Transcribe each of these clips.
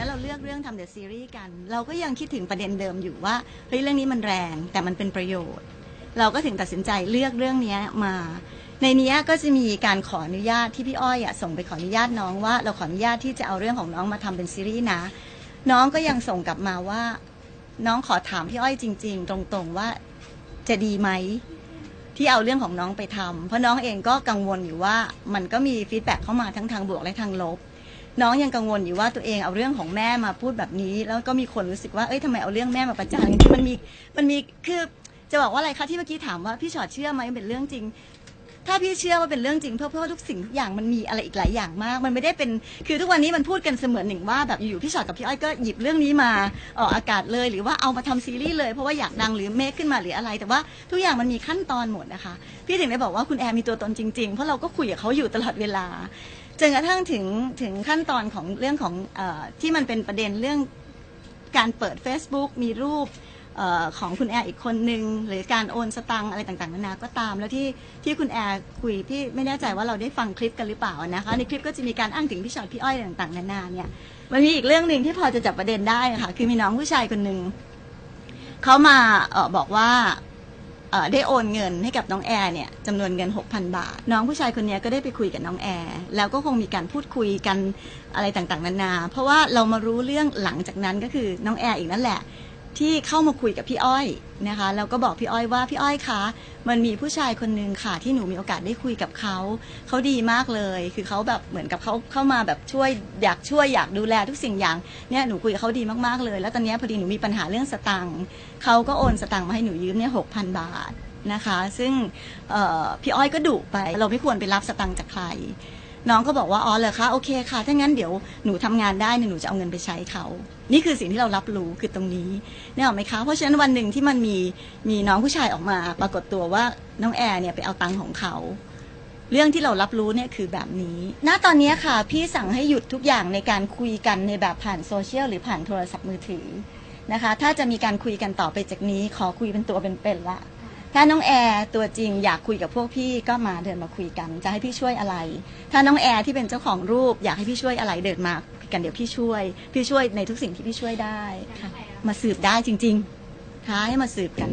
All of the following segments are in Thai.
นั้นเราเลือกเรื่องทำเดอะซีรีส์กัน เราก็ยังคิดถึงประเด็นเดิมอยู่ว่าเฮ้ยเรื่องนี้มันแรงแต่มันเป็นประโยชน์ เราก็ถึงตัดสินใจเลือกเรื่องนี้มา ในนี้ก็จะมีการขออนุญาตที่พี่อ้อยอะส่งไปขออนุญาตน้องว่า เราขออนุญาตที่จะเอาเรื่องของน้องมาทำเป็นซีรีส์นะ น้องก็ยังส่งกลับมาว่า น้องขอถามพี่อ้อยจริง ๆ ตรงๆว่าจะดีไหมที่เอาเรื่องของน้องไปทำเพราะน้องเองก็กังวลอยู่ว่ามันก็มีฟีดแบ็กเข้ามาทั้งทางบวกและทางลบ น้องยังกังวลอยู่ว่าตัวเองเอาเรื่องของแม่มาพูดแบบนี้ แล้วก็มีคนรู้สึกว่าเอ้ยทำไมเอาเรื่องแม่มาประจานมันมีมันมีคือจะบอกว่าอะไรคะที่เมื่อกี้ถามว่าพี่ชอดเชื่อไหมเป็นเรื่องจริง ถ้าพี่เชื่อว่าเป็นเรื่องจริงเพราะเพราะว่าทุกสิ่งทุกอย่างมันมีอะไรอีกหลายอย่างมาก มันไม่ได้เป็นคือทุกวันนี้มันพูดกันเสมือนหนึ่งว่าแบบอยู่ๆพี่ชอตกับพี่อ้อยก็หยิบเรื่องนี้มาออกอากาศเลย หรือว่าเอามาทำซีรีส์เลยเพราะว่าอยากดังหรือเมคขึ้นมาหรืออะไร แต่ว่าทุกอย่างมันมีขั้นตอนหมดนะคะ พี่ถึงได้บอกว่าคุณแอร์มีตัวตนจริงๆ เพราะเราก็คุยกับเขาอยู่ตลอดเวลา จนกระทั่งถึงถึงขั้นตอนของเรื่องของเออที่มันเป็นประเด็นเรื่องการเปิด Facebook มีรูป ออของคุณแอร์อีกคนนึง หรือการโอนสตังอะไรต่างๆนานาก็ตาม แล้วที่ที่คุณแอร์คุยพี่ไม่แน่ใจว่าเราได้ฟังคลิปกันหรือเปล่านะคะในคลิปก็จะมีการอ้างถึงพี่ชอตพี่อ้อยต่างๆนานาเนี่ยมันมีอีกเรื่องหนึ่งที่พอจะจับประเด็นได้ค่ะคือมีน้องผู้ชายคนหนึ่งเขามาออบอกว่าออได้โอนเงินให้กับน้องแอร์เนี่ยจำนวนเงิน 6,000 บาท น้องผู้ชายคนนี้ก็ได้ไปคุยกับน้องแอร์แล้วก็คงมีการพูดคุยกันอะไรต่างๆนานา เพราะว่าเรามารู้เรื่องหลังจากนั้นก็คือน้องแอร์อีกนั่นแหละ ที่เข้ามาคุยกับพี่อ้อยนะคะแล้วก็บอกพี่อ้อยว่าพี่อ้อยคะมันมีผู้ชายคนนึงค่ะ ที่หนูมีโอกาสได้คุยกับเขาเขาดีมากเลย คือเขาแบบเหมือนกับเขาเข้ามาแบบช่วยอยากช่วยอยากดูแลทุกสิ่งอย่างเนี่ยหนูคุยกับเขาดีมากๆเลย แล้วตอนนี้พอดีหนูมีปัญหาเรื่องสตังค์เขาก็โอนสตังค์มาให้หนูยืมเนี่ยหกพันบาทนะคะ ซึ่งพี่อ้อยก็ดุไปเราไม่ควรไปรับสตังค์จากใคร น้องก็บอกว่าอ๋อเหรอคะโอเคค่ะถ้างั้นเดี๋ยวหนูทำงานได้เนี่ยหนูจะเอาเงินไปใช้เขา นี่คือสิ่งที่เรารับรู้คือตรงนี้เนี่ยหรอกไหมคะเพราะฉะนั้นวันหนึ่งที่มันมีมีน้องผู้ชายออกมา ปรากฏตัวว่าน้องแอร์เนี่ยไปเอาตังค์ของเขา เรื่องที่เรารับรู้เนี่ยคือแบบนี้ ณ ตอนนี้ค่ะ พี่สั่งให้หยุดทุกอย่างในการคุยกันในแบบผ่านโซเชียลหรือผ่านโทรศัพท์มือถือนะคะ ถ้าจะมีการคุยกันต่อไปจากนี้ ขอคุยเป็นตัวเป็นๆละ ถ้าน้องแอร์ตัวจริงอยากคุยกับพวกพี่ก็มาเดินมาคุยกัน จะให้พี่ช่วยอะไร ถ้าน้องแอร์ที่เป็นเจ้าของรูป อยากให้พี่ช่วยอะไรเดินมาคุยกันเดี๋ยวพี่ช่วย พี่ช่วยในทุกสิ่งที่พี่ช่วยได้ค่ะมาสืบได้จริง ๆ ท้าให้มาสืบกัน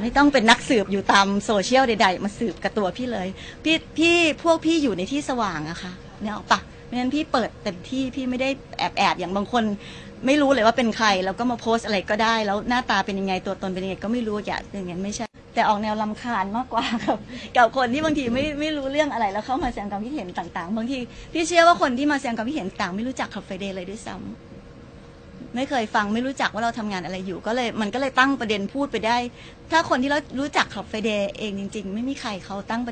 ไม่ต้องเป็นนักสืบอยู่ตามโซเชียลใด ๆ มาสืบกับตัวพี่เลย พี่พี่พวกพี่อยู่ในที่สว่างอะค่ะเนี่ยเอาปะ เพราะฉะนั้นพี่เปิดเต็มที่พี่ไม่ได้แอบแอบอย่างบางคน ไม่รู้เลยว่าเป็นใคร แล้วก็มาโพสต์อะไรก็ได้ แล้วหน้าตาเป็นยังไงตัวตนเป็นยังไงก็ไม่รู้อย่าอย่างนั้นไม่ใช่ แต่ออกแนวลำคาญมากกว่ากับกับคนที่บางทีไม่ไม่รู้เรื่องอะไรแล้วเข้ามาแสดงความคิดเห็นต่างๆบางทีพี่เชื่อว่าคนที่มาแสดงความคิดเห็นต่างไม่รู้จักคาเฟ่เดย์เลยด้วยซ้ำไม่เคยฟังไม่รู้จักว่าเราทำงานอะไรอยู่ ก็เลยมันก็เลยตั้งประเด็นพูดไปได้ ถ้าคนที่เรารู้จักขับไฟเดย์เองจริง ๆ ไม่มีใครเขาตั้งประ